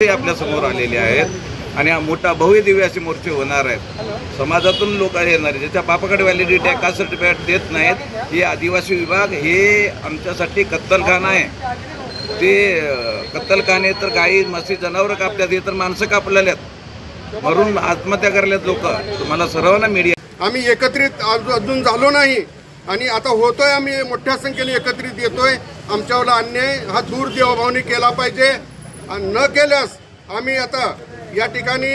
ते आपल्यासमोर आलेले आहेत आणि हा मोठा भव्य दिव्य असे मोर्चे होणार आहेत. समाजातून लोक येणार आहेत. ज्याच्या बापाकडे व्हॅलिडिटी आहे कास्ट सर्टिफिकेट देत नाहीत हे आदिवासी विभाग हे आमच्यासाठी कत्तलखाना आहे. ते कत्तलखाने तर गाई म्हशी जनावरं कापल्यात हे तर माणसं कापलेले आहेत. मरून आत्महत्या करल्यात लोक. तुम्हाला सर्वांना मीडिया आम्ही एकत्रित अजून झालो नाही. आणि आता होतोय आम्ही मोठ्या संख्येने एकत्रित येतोय. आमच्यावर अन्याय हा दूर देवभावनी केला पाहिजे. आणि न केल्यास आम्ही आता या ठिकाणी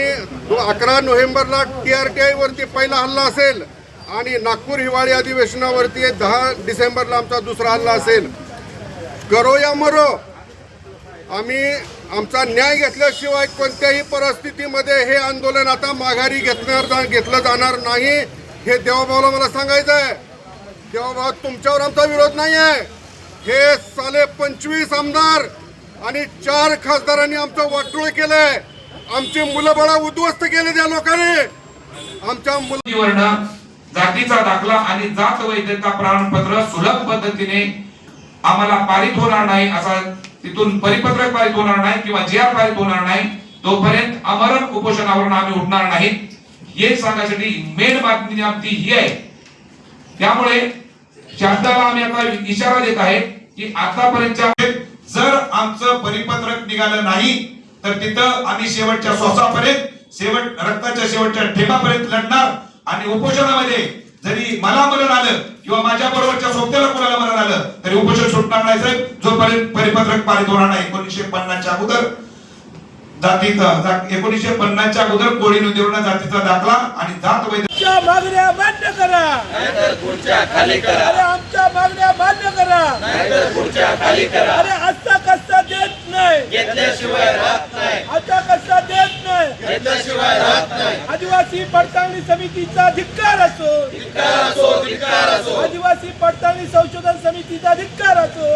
अकरा नोव्हेंबरला टी आर टी आयवरती पहिला हल्ला असेल आणि नागपूर हिवाळी अधिवेशनावरती दहा डिसेंबरला आमचा दुसरा हल्ला असेल. करो या मरो. आम्ही आमचा न्याय घेतल्याशिवाय कोणत्याही परिस्थितीमध्ये हे आंदोलन आता माघारी घेतणार घेतलं जाणार नाही हे देवाभाऊला मला सांगायचं आहे. देवाभाऊ तुमच्यावर आमचा विरोध नाही आहे हे साले पंचवीस आमदार आणि चार खासदारांनी आमचं वाटोळ केलंय. आमची मुलं बळा उद्ध्वस्त केले त्या लोकांनी. आमच्या मुलं जातीचा दाखला आणि जात वैधता प्रमाणपत्र सुलभ पद्धतीने आम्हाला पारित होणार नाही असा तिथून परिपत्रक पारित होणार नाही किंवा जी आर पारित होणार नाही तोपर्यंत अमरण उपोषणावरून आम्ही उठणार नाही. हे सांगण्यासाठी मेन बातमी आमची ही आहे. त्यामुळे शब्दाला आम्ही आता इशारा देत आहे की आतापर्यंतच्या जर आमचं परिपत्रक निघालं नाही तर तिथं आम्ही शेवटच्या श्वासापर्यंत शेवट रक्ताच्या शेवटच्या ठेपापर्यंत लढणार. आणि उपोषणामध्ये जरी मला मरण आलं किंवा माझ्या बरोबरच्या सोबत्याला कोणाला मरण आलं तरी उपोषण सुटणार नाही साहेब. जोपर्यंत परिपत्रक पारित होणार नाही एकोणीसशे पन्नासच्या अगोदर जातीचा जा- एकोणीसशे पन्नासच्या अगोदर कोळी नोंदवणं जातीचा दाखला आणि जात आमच्या मागण्या मान्य करा. अरे आमच्या मागण्या मान्य करा. अरे असा कसा देत नाही आता कसा देत नाही आदिवासी पडताळणी समितीचा धिक्कार असो. आदिवासी पडताळणी संशोधन समितीचा धिक्कार असो.